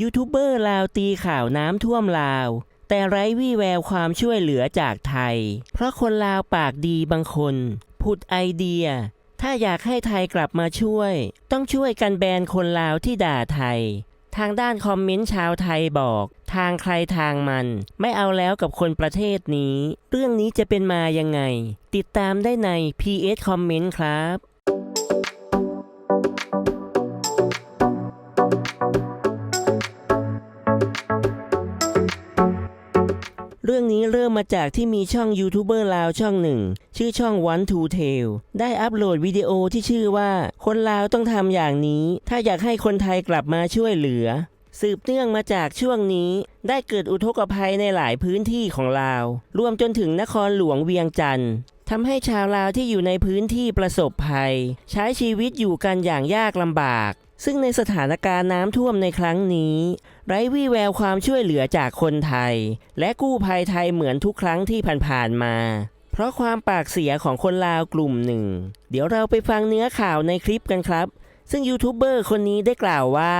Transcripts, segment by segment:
ยูทูบเบอร์ลาวตีข่าวน้ำท่วมลาว แต่ไร้วี่แววความช่วยเหลือจากไทย เพราะคนลาวปากดีบางคน ผุดไอเดีย ถ้าอยากให้ไทยกลับมาช่วย ต้องช่วยกันแบนคนลาวที่ด่าไทย ทางด้านคอมเมนต์ชาวไทยบอก ทางใครทางมัน ไม่เอาแล้วกับคนประเทศนี้ เรื่องนี้จะเป็นมายังไง ติดตามได้ใน PS Comment ครับ นี้เริ่มมาจากที่มีช่องยูทูบเบอร์ลาวช่องหนึ่ง ชื่อช่อง One to Tell ได้อัปโหลดวิดีโอที่ชื่อว่า คนลาวต้องทำอย่างนี้ ถ้าอยากให้คนไทยกลับมาช่วยเหลือ สืบเนื่องมาจากช่วงนี้ ได้เกิดอุทกภัยในหลายพื้นที่ของลาว รวมจนถึงนครหลวงเวียงจันทร์ทำให้ชาวลาวที่อยู่ในพื้นที่ประสบภัย ใช้ชีวิตอยู่กันอย่างยากลำบาก ซึ่งในสถานการณ์น้ำท่วมในครั้งนี้ ไร้วี่แววความช่วยเหลือจากคนไทย และกู้ภัยไทยเหมือนทุกครั้งที่ผ่านๆมา เพราะความปากเสียของคนลาวกลุ่มหนึ่ง เดี๋ยวเราไปฟังเนื้อข่าวในคลิปกันครับ ซึ่งยูทูบเบอร์คนนี้ได้กล่าวว่า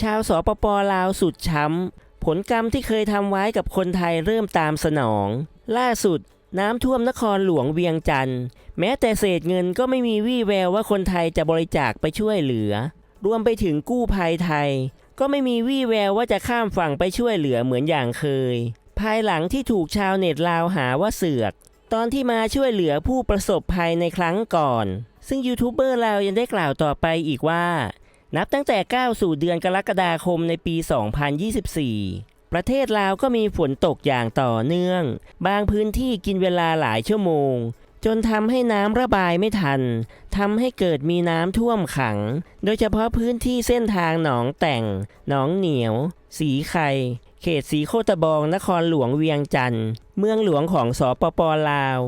ชาวสปปลาวสุดช้ำ ผลกรรมที่เคยทำไว้กับคนไทยเริ่มตามสนอง ล่าสุดน้ำท่วมนครหลวงเวียงจันทร์แม้แต่เศษเงินก็ไม่มีวี่แววว่าคนไทยจะบริจาคไปช่วยเหลือ รวมไปถึงกู้ภัยไทย ก็ไม่มีวี่แววว่าจะข้ามฝั่งไปช่วยเหลือเหมือนอย่างเคย ภายหลังที่ถูกชาวเน็ตลาวหาว่าเสือก ตอนที่มาช่วยเหลือผู้ประสบภัยในครั้งก่อน ซึ่งยูทูบเบอร์ลาวยังได้กล่าวต่อไปอีกว่า นับตั้งแต่ก้าวสู่เดือนกรกฎาคมในปี 2024 ประเทศลาวก็มีฝนตกอย่างต่อเนื่อง บางพื้นที่กินเวลาหลายชั่วโมง จนทำให้น้ำระบายไม่ทันทำให้เกิดมีน้ำท่วมขัง โดยเฉพาะพื้นที่เส้นทางหนองแต่ง หนองเหนียว สีไข่ เขตสีโคตะบอง นครหลวงเวียงจันทร์ เมืองหลวงของสปปลาว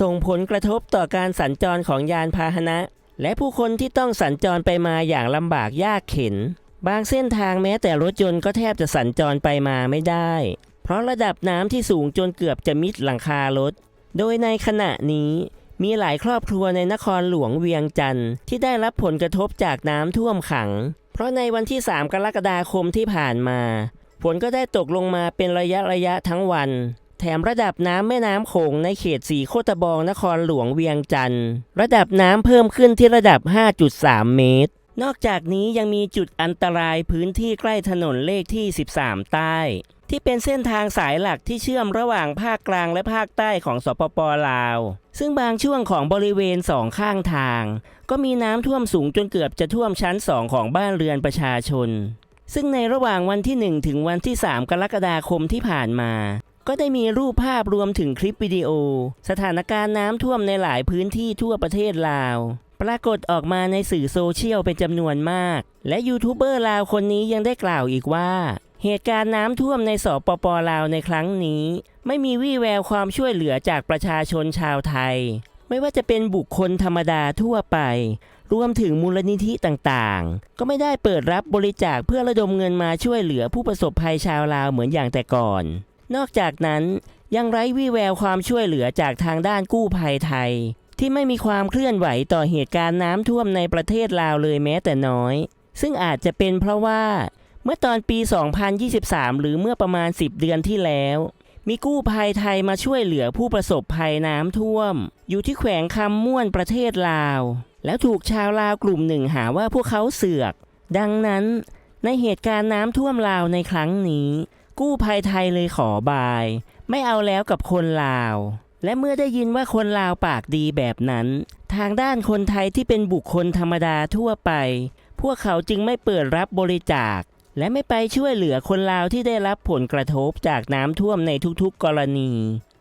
ส่งผลกระทบต่อการสัญจรของยานพาหนะ และผู้คนที่ต้องสัญจรไปมาอย่างลำบากยากเข็น บางเส้นทางแม้แต่รถยนต์ก็แทบจะสัญจรไปมาไม่ได้ เพราะระดับน้ำที่สูงจนเกือบจะมิดหลังคารถ โดยในขณะนี้มีหลายครอบครัวในนครหลวงเวียงจันทร์ที่ได้รับผลกระทบจากน้ำท่วมขัง เพราะในวันที่ 3 กรกฎาคมที่ผ่านมาฝนก็ได้ตกลงมาเป็นระยะระยะทั้งวัน แถมระดับน้ำแม่น้ำโขงในเขตสีโคตะบองนครหลวงเวียงจันทร์ระดับน้ำเพิ่มขึ้นที่ระดับ 5.3 เมตร นอกจากนี้ยังมีจุดอันตรายพื้นที่ใกล้ถนนเลขที่ 13 ใต้ ที่เป็นเส้นทางสายหลักที่เชื่อมระหว่างภาคกลางและภาคใต้ของสปปลาว ซึ่งบางช่วงของบริเวณสองข้างทาง ก็มีน้ำท่วมสูงจนเกือบจะท่วมชั้นสองของบ้านเรือนประชาชน ซึ่งในระหว่างวันที่ 1 ถึงวันที่ 3 กรกฎาคมที่ผ่านมา ก็ได้มีรูปภาพรวมถึงคลิปวิดีโอ สถานการณ์น้ำท่วมในหลายพื้นที่ทั่วประเทศลาว ปรากฏออกมาในสื่อโซเชียลเป็นจำนวนมาก และยูทูบเบอร์ลาวคนนี้ยังได้กล่าวอีกว่า เหตุการณ์น้ำท่วมในสปปลาวในครั้งนี้ ไม่มีวี่แววความช่วยเหลือจากประชาชนชาวไทย ไม่ว่าจะเป็นบุคคลธรรมดาทั่วไป รวมถึงมูลนิธิต่างๆ ก็ไม่ได้เปิดรับบริจาคเพื่อระดมเงินมาช่วยเหลือผู้ประสบภัยชาวลาวเหมือนอย่างแต่ก่อน นอกจากนั้นยังไร้วี่แววความช่วยเหลือจากทางด้านกู้ภัยไทย ที่ไม่มีความเคลื่อนไหวต่อเหตุการณ์น้ำท่วมในประเทศลาวเลยแม้แต่น้อย ซึ่งอาจจะเป็นเพราะว่า เมื่อตอนปี 2023 หรือเมื่อประมาณ 10 เดือนที่แล้ว มีกู้ภัยไทยมาช่วยเหลือผู้ประสบภัยน้ำท่วม อยู่ที่แขวงคำม่วนประเทศลาว แล้วถูกชาวลาวกลุ่มหนึ่งหาว่าพวกเขาเสือก ดังนั้น ในเหตุการณ์น้ำท่วมลาวในครั้งนี้ กู้ภัยไทยเลยขอบาย ไม่เอาแล้วกับคนลาว และเมื่อได้ยินว่าคนลาวปากดีแบบนั้น ทางด้านคนไทยที่เป็นบุคคลธรรมดาทั่วไป พวกเขาจึงไม่เปิดรับบริจาค และไม่ไปช่วยเหลือคนลาวที่ได้รับผลกระทบจากน้ำท่วมในทุกๆกรณี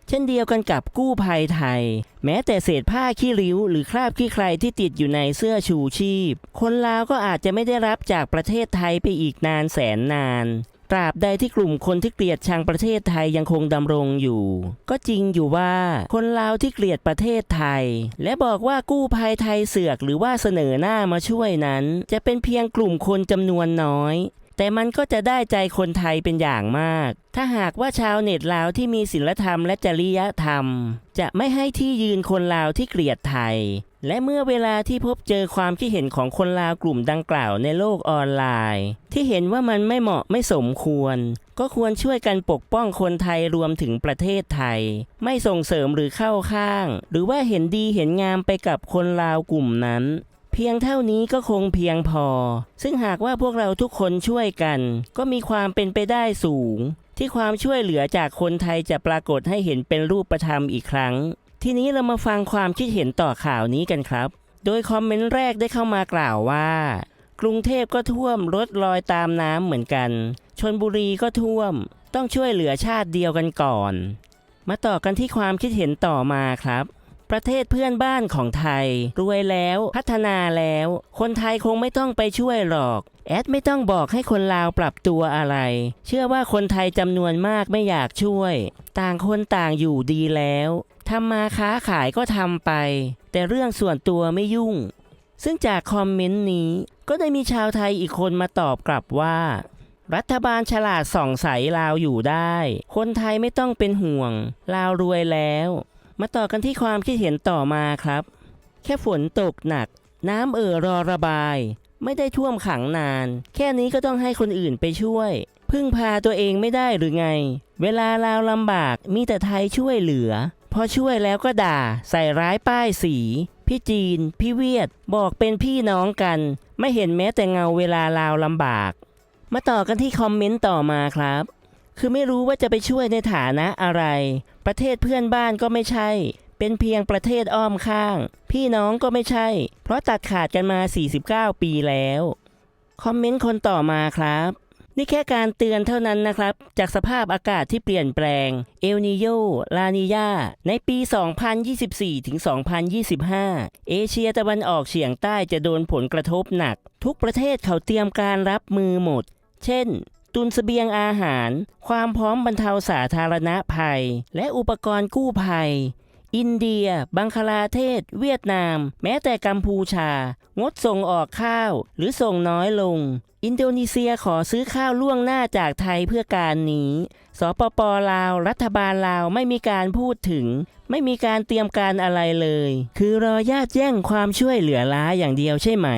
เช่นเดียวกันกับกู้ภัยไทย แม้แต่เศษผ้าขี้ริ้ว หรือคราบขี้ใครที่ติดอยู่ในเสื้อชูชีพ คนลาวก็อาจจะไม่ได้รับจากประเทศไทยไปอีกนานแสนนานตราบใดที่กลุ่มคนที่เกลียดชังประเทศไทยยังคงดำรงอยู่ ก็จริงอยู่ว่าคนลาวที่เกลียดประเทศไทย และบอกว่ากู้ภัยไทยเสือกหรือว่าเสนอหน้ามาช่วยนั้น จะเป็นเพียงกลุ่มคนจำนวนน้อย แต่มันก็จะได้ใจคนไทยเป็นอย่างมาก ถ้าหากว่าชาวเน็ตลาวที่มีศีลธรรมและจริยธรรม จะไม่ให้ที่ยืนคนลาวที่เกลียดไทย และเมื่อเวลาที่พบเจอความคิดเห็นของคนลาวกลุ่มดังกล่าวในโลกออนไลน์ ที่เห็นว่ามันไม่เหมาะไม่สมควร ก็ควรช่วยกันปกป้องคนไทยรวมถึงประเทศไทย ไม่ส่งเสริมหรือเข้าข้าง หรือว่าเห็นดีเห็นงามไปกับคนลาวกลุ่มนั้น พียงเท่านี้ก็คงเพียงพอ ซึ่งหากว่าพวกเราทุกคนช่วยกัน ก็มีความเป็นไปได้สูง ที่ความช่วยเหลือจากคนไทยจะปรากฏให้เห็นเป็นรูปธรรมอีกครั้ง ทีนี้เรามาฟังความคิดเห็นต่อข่าวนี้กันครับ โดยคอมเมนต์แรกได้เข้ามากล่าวว่า กรุงเทพก็ท่วมรถลอยตามน้ำเหมือนกัน ชนบุรีก็ท่วม ต้องช่วยเหลือชาติเดียวกันก่อน มาต่อกันที่ความคิดเห็นต่อมาครับ ประเทศเพื่อนบ้านของไทย รวยแล้วพัฒนาแล้ว คนไทยคงไม่ต้องไปช่วยหรอกแอดไม่ต้องบอกให้คนลาวปรับตัวอะไร เชื่อว่าคนไทยจำนวนมากไม่อยากช่วย ต่างคนต่างอยู่ดีแล้วทำมาค้าขายก็ทำไป แต่เรื่องส่วนตัวไม่ยุ่ง ซึ่งจากคอมเมนต์นี้ก็ได้มีชาวไทยอีกคนมาตอบกลับว่า รัฐบาลฉลาดส่องใสลาวอยู่ได้ คนไทยไม่ต้องเป็นห่วง ลาวรวยแล้ว มาต่อกันที่ความคิดเห็นต่อมาครับ แค่ฝนตกหนัก น้ำเอ่อรอระบาย ไม่ได้ท่วมขังนาน แค่นี้ก็ต้องให้คนอื่นไปช่วย พึ่งพาตัวเองไม่ได้หรือไง เวลาลาวลำบากมีแต่ไทยช่วยเหลือ พอช่วยแล้วก็ด่า ใส่ร้ายป้ายสี พี่จีน พี่เวียด บอกเป็นพี่น้องกัน ไม่เห็นแม้แต่เงาเวลาลาวลำบาก มาต่อกันที่คอมเมนต์ต่อมาครับ คือไม่รู้ว่าจะไปช่วยในฐานะอะไร ประเทศเพื่อนบ้านก็ไม่ใช่ เป็นเพียงประเทศอ้อมข้าง พี่น้องก็ไม่ใช่ เพราะตัดขาดกันมา 49 ปีแล้ว คอมเมนต์คนต่อมาครับ นี่แค่การเตือนเท่านั้นนะครับ จากสภาพอากาศที่เปลี่ยนแปลง เอลนิโย ลานิยา ในปี 2024 ถึง 2025 เอเชียตะวันออกเฉียงใต้จะโดนผลกระทบหนัก ทุกประเทศเขาเตรียมการรับมือหมด เช่น ตุนเสบียงอาหาร ความพร้อมบรรเทาสาธารณภัย และอุปกรณ์กู้ภัย อินเดีย บังคลาเทศ เวียดนาม แม้แต่กัมพูชา งดส่งออกข้าว หรือส่งน้อยลง อินโดนีเซียขอซื้อข้าวล่วงหน้าจากไทยเพื่อการนี้ สปปลาว รัฐบาลลาวไม่มีการพูดถึง ไม่มีการเตรียมการอะไรเลย คือรอญาติแย่งความช่วยเหลือล้าอย่างเดียวใช่ไหม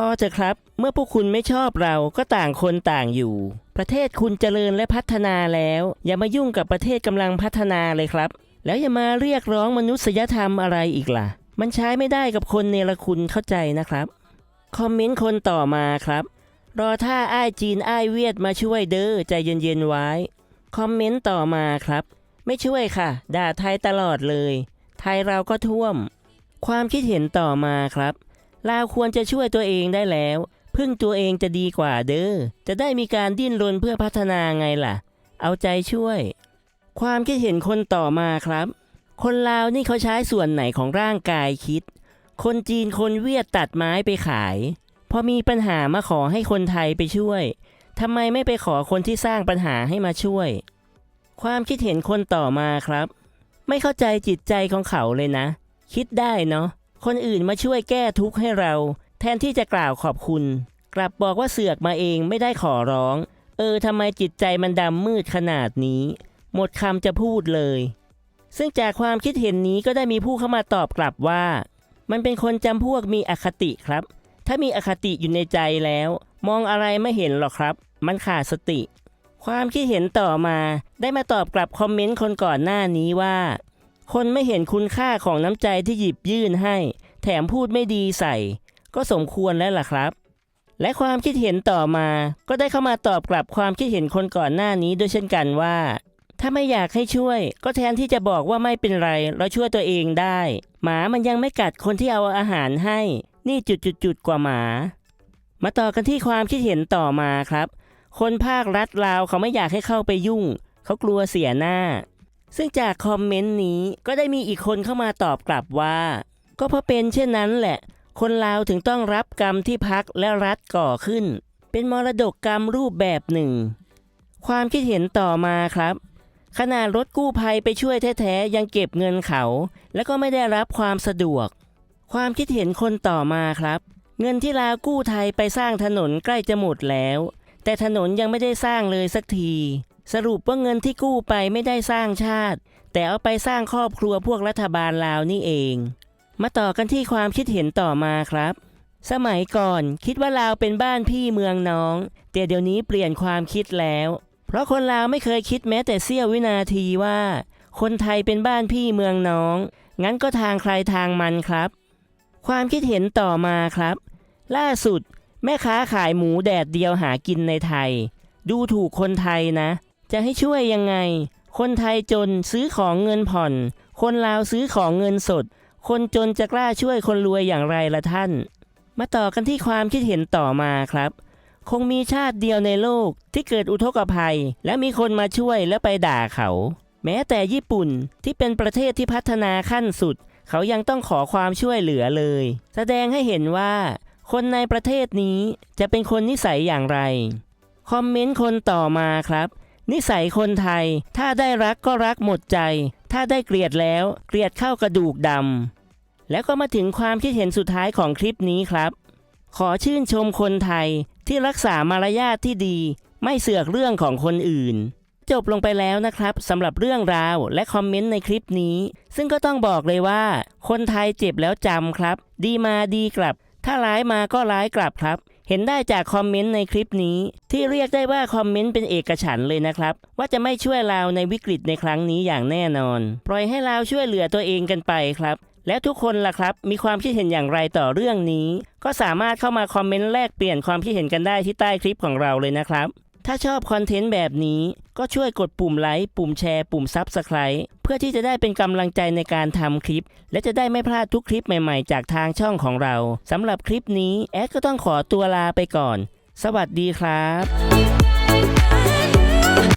พอจะครับ เมื่อพวกคุณไม่ชอบเราก็ต่างคนต่างอยู่ ประเทศคุณเจริญและพัฒนาแล้ว อย่ามายุ่งกับประเทศกำลังพัฒนาเลยครับ แล้วอย่ามาเรียกร้องมนุษยธรรมอะไรอีกล่ะ มันใช้ไม่ได้กับคนเนรคุณเข้าใจนะครับ คอมเมนต์คนต่อมาครับ รอถ้าอ้ายจีนอ้ายเวียดมาช่วยเด้อใจเย็นๆไว้ คอมเมนต์ต่อมาครับ ไม่ช่วยค่ะ ด่าไทยตลอดเลย ไทยเราก็ท่วม ความคิดเห็นต่อมาครับ ลาควรจะช่วยตัวเองได้แล้ว พึ่งตัวเองจะดีกว่าเด้อ จะได้มีการดิ้นรนเพื่อพัฒนาไงล่ะ เอาใจช่วย ความคิดเห็นคนต่อมาครับ คนลาวนี่เขาใช้ส่วนไหนของร่างกายคิด คนจีนคนเวียดตัดไม้ไปขาย พอมีปัญหามาขอให้คนไทยไปช่วยทำไมไม่ไปขอคนที่สร้างปัญหาให้มาช่วย ความคิดเห็นคนต่อมาครับ ไม่เข้าใจจิตใจของเขาเลยนะ คิดได้เนาะ คนอื่นมาช่วยแก้ทุกข์ให้เรา แทนที่จะกล่าวขอบคุณ กลับบอกว่าเสือกมาเองไม่ได้ขอร้อง เออทำไมจิตใจมันดำมืดขนาดนี้ หมดคำจะพูดเลย ซึ่งจากความคิดเห็นนี้ก็ได้มีผู้เข้ามาตอบกลับว่า มันเป็นคนจำพวกมีอคติครับ ถ้ามีอคติอยู่ในใจแล้ว มองอะไรไม่เห็นหรอกครับ มันขาดสติ ความคิดเห็นต่อมาได้มาตอบกลับคอมเมนต์คนก่อนหน้านี้ว่า คนไม่เห็นคุณค่าของน้ำใจที่หยิบยื่นให้ แถมพูดไม่ดีใส่ ก็สมควรแล้วล่ะครับ และความคิดเห็นต่อมาก็ได้เข้ามาตอบกลับความคิดเห็นคนก่อนหน้านี้ด้วยเช่นกันว่า ถ้าไม่อยากให้ช่วย ก็แทนที่จะบอกว่าไม่เป็นไรเราช่วยตัวเองได้ หมามันยังไม่กัดคนที่เอาอาหารให้ นี่จุดๆๆกว่าหมา มาต่อกันที่ความคิดเห็นต่อมาครับ คนภาครัฐลาวเขาไม่อยากให้เข้าไปยุ่ง เขากลัวเสียหน้า ซึ่งจากคอมเมนต์นี้ก็ได้มีอีกคนเข้ามาตอบกลับว่า ก็เพราะเป็นเช่นนั้นแหละ คนลาวถึงต้องรับกรรมที่พักและรัฐก่อขึ้น เป็นมรดกกรรมรูปแบบหนึ่ง ความคิดเห็นต่อมาครับ ขนาดรถกู้ภัยไปช่วยแท้ๆ ยังเก็บเงินเขา แล้วก็ไม่ได้รับความสะดวก ความคิดเห็นคนต่อมาครับ เงินที่ลาวกู้ไทยไปสร้างถนนใกล้จะหมดแล้ว แต่ถนนยังไม่ได้สร้างเลยสักที สรุปว่าเงินที่กู้ไปไม่ได้สร้างชาติ แต่เอาไปสร้างครอบครัวพวกรัฐบาลลาวนี่เอง มาต่อกันที่ความคิดเห็นต่อมาครับ สมัยก่อนคิดว่าลาวเป็นบ้านพี่เมืองน้อง แต่เดี๋ยวนี้เปลี่ยนความคิดแล้ว เพราะคนลาวไม่เคยคิดแม้แต่เสี้ยววินาทีว่า คนไทยเป็นบ้านพี่เมืองน้อง งั้นก็ทางใครทางมันครับ ความคิดเห็นต่อมาครับ ล่าสุด แม่ค้าขายหมูแดดเดียวหากินในไทย ดูถูกคนไทยนะ จะให้ช่วยยังไง คนไทยจนซื้อของเงินผ่อน คนลาวซื้อของเงินสด คนจนจะกล้าช่วยคนรวยอย่างไรละท่าน มาต่อกันที่ความคิดเห็นต่อมาครับ คงมีชาติเดียวในโลกที่เกิดอุทกภัย และมีคนมาช่วยแล้วไปด่าเขา แม้แต่ญี่ปุ่นที่เป็นประเทศที่พัฒนาขั้นสุด เขายังต้องขอความช่วยเหลือเลย แสดงให้เห็นว่า คนในประเทศนี้จะเป็นคนนิสัยอย่างไร คอมเมนต์คนต่อมาครับ นิสัยคนไทย ถ้าได้รักก็รักหมดใจ ถ้าได้เกลียดแล้ว เกลียดเข้ากระดูกดำแล้วก็มาถึงความคิดเห็นสุดท้ายของคลิปนี้ครับ ขอชื่นชมคนไทยที่รักษามารยาทที่ดี ไม่เสือกเรื่องของคนอื่น จบลงไปแล้วนะครับสำหรับเรื่องราวและคอมเมนต์ในคลิปนี้ ซึ่งก็ต้องบอกเลยว่า คนไทยเจ็บแล้วจำครับ ดีมาดีกลับ ถ้าร้ายมาก็ร้ายกลับครับ เห็นได้จากคอมเมนต์ในคลิปนี้ ที่เรียกได้ว่าคอมเมนต์เป็นเอกฉันท์เลยนะครับ ว่าจะไม่ช่วยเราในวิกฤตในครั้งนี้อย่างแน่นอน ปล่อยให้เราช่วยเหลือตัวเองกันไปครับ แล้วทุกคนล่ะครับ มีความคิดเห็นอย่างไรต่อเรื่องนี้ ก็สามารถเข้ามาคอมเมนต์แลกเปลี่ยนความคิดเห็นกันได้ที่ใต้คลิปของเราเลยนะครับ ถ้าชอบคอนเทนต์แบบนี้ ก็ช่วยกดปุ่มไลค์ปุ่มแชร์ปุ่มซับสไคร b ์เพื่อที่จะได้เป็นกำลังใจในการทำคลิป และจะได้ไม่พลาดทุกคลิปใหม่ๆ จากทางช่องของเราสำหรับคลิปนี้แอดก็ต้องขอตัวลาไปก่อน สวัสดีครับ